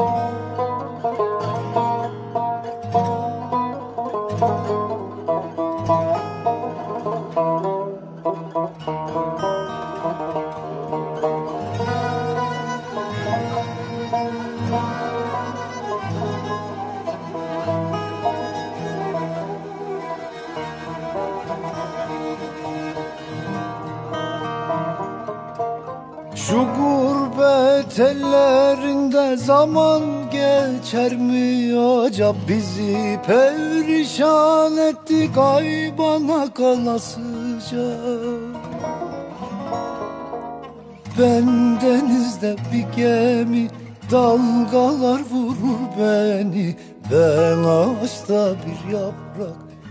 Música Şu gurbet ellerinde zaman geçer mi acaba bizi perişan etti kaybana kalasıca. Ben denizde bir gemi dalgalar vurur beni. Ben ağaçta bir yaprak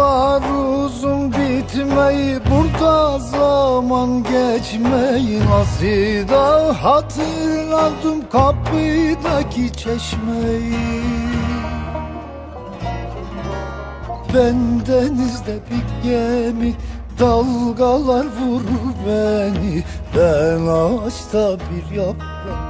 Yollar uzun bitmeyi burada zaman geçmeyi Nasıl da hatırladım kapıdaki çeşmeyi. Ben denizde bir gemi Dalgalar vurur beni. Ben ağaçta bir yaprak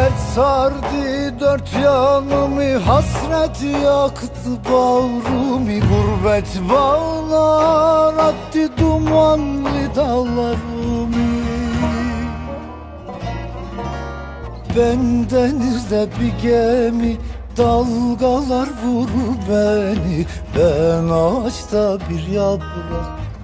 Dert sardı dört yanımı Hasret yaktı bağrımı. Gurbet bağlar attı dumanlı dağlarımı. Ben denizde bir gemi Dalgalar vurur beni. Ben ağaçta bir yaprak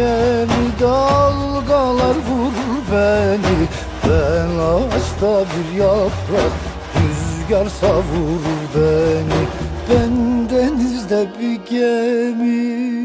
gemi Dalgalar vurur beni. Ben ağaçta bir yaprak Rüzgar savurur beni. Ben denizde bir gemi